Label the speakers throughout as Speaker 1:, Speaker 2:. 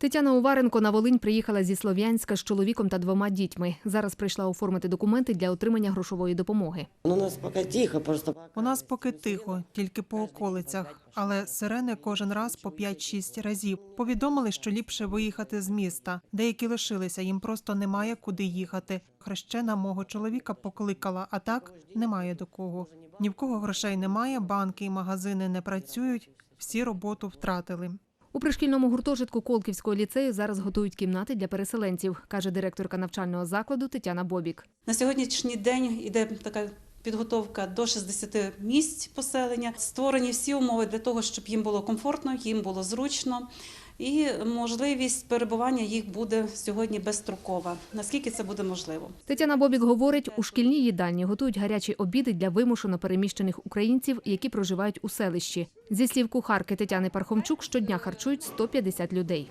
Speaker 1: Тетяна Уваренко на Волинь приїхала зі Слов'янська з чоловіком та двома дітьми. Зараз прийшла оформити документи для отримання грошової допомоги.
Speaker 2: Ну, У нас поки тихо, просто
Speaker 3: У нас поки тихо, тільки по околицях, але сирени кожен раз по 5-6 разів. Повідомили, що ліпше виїхати з міста. Деякі лишилися, їм просто немає куди їхати. Хрещена мого чоловіка покликала, а так немає до кого. Ні в кого грошей немає, банки і магазини не працюють. Всі роботу втратили.
Speaker 1: У пришкільному гуртожитку Колківського ліцею зараз готують кімнати для переселенців, каже директорка навчального закладу Тетяна Бобік.
Speaker 4: На сьогоднішній день іде така підготовка до 60 місць поселення. Створені всі умови для того, щоб їм було комфортно, їм було зручно. І можливість перебування їх буде сьогодні безстрокова. Наскільки це буде можливо?
Speaker 1: Тетяна Бобік говорить, у шкільній їдальні готують гарячі обіди для вимушено переміщених українців, які проживають у селищі. Зі слів кухарки Тетяни Пархомчук, щодня харчують 150 людей.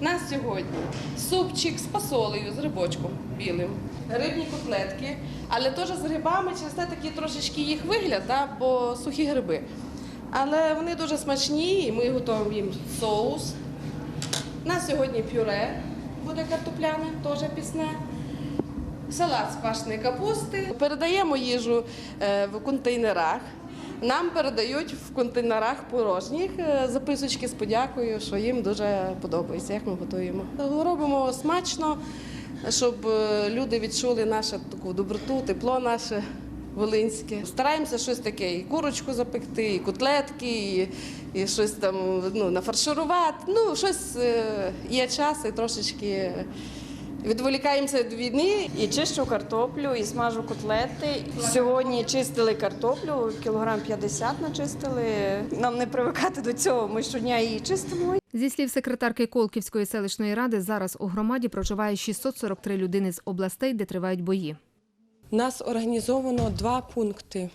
Speaker 5: У нас сьогодні супчик з фасолею, з грибочком білим, рибні котлетки, але теж з грибами, через те такий трошечки їх вигляд, да, бо сухі гриби. Але вони дуже смачні, і ми готуємо їм соус. У нас сьогодні пюре буде картопляне, теж пісне. Салат з квашеної капусти. Передаємо їжу е, в контейнерах. Нам передають в контейнерах порожніх е, записочки з подякою, що їм дуже подобається, як ми готуємо. Робимо смачно, щоб е, люди відчули нашу таку доброту, тепло наше волинське. Стараємося щось таке, і курочку запекти, і котлетки, і, і щось там ну, нафарширувати. Ну, щось е, є час і трошечки. Відволікаємося від війни
Speaker 6: І чищу картоплю, і смажу котлети. Сьогодні чистили картоплю, кілограм 50 начистили. Нам не привикати до цього. Ми щодня її чистимо.
Speaker 1: Зі слів секретарки Колківської селищної ради, зараз у громаді проживає 643 людини з областей, де тривають бої.
Speaker 7: У нас організовано два пункти,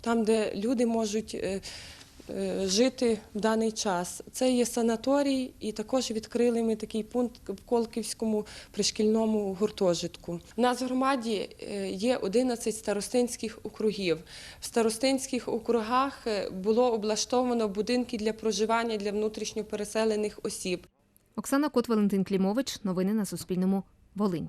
Speaker 7: там, де люди можуть е, е, жити в даний час. Це є санаторій, і також відкрили ми такий пункт в Колківському пришкільному гуртожитку. У нас в громаді е, є 11 старостинських округів. В старостинських округах було облаштовано будинки для проживання для внутрішньо переселених осіб.
Speaker 1: Оксана Кот, Валентин Клімович. Новини на Суспільному. Волинь.